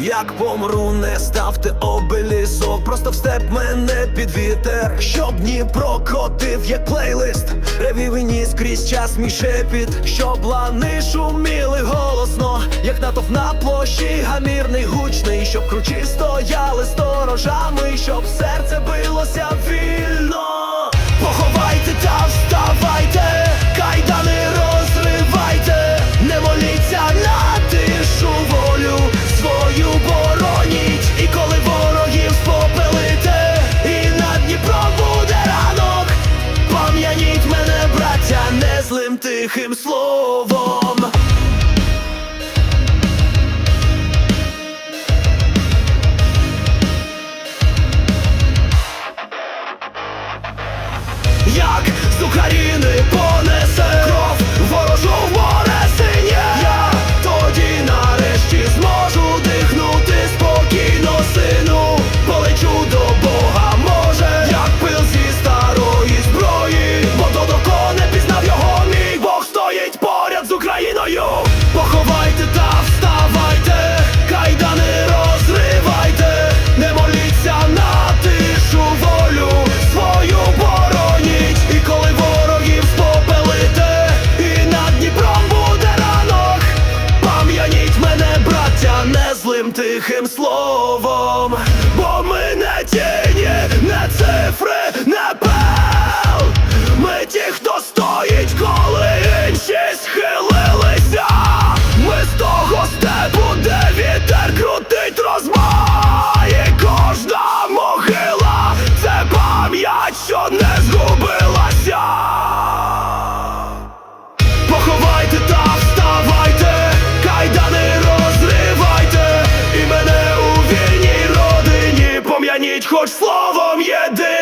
Як помру, не ставте обелісок, просто в степ мене під вітер, щоб ні прокотив, як плейлист, ревів і ніс крізь час мій шепіт, щоб лани шуміли голосно, як натовп на площі, гамірний, гучний, щоб кручі стояли сторожами. тихим словом. Як з України понесе кров ворожу тихим словом, бо ми не тіні, не цифри, не ніч, хоч словом єдиним.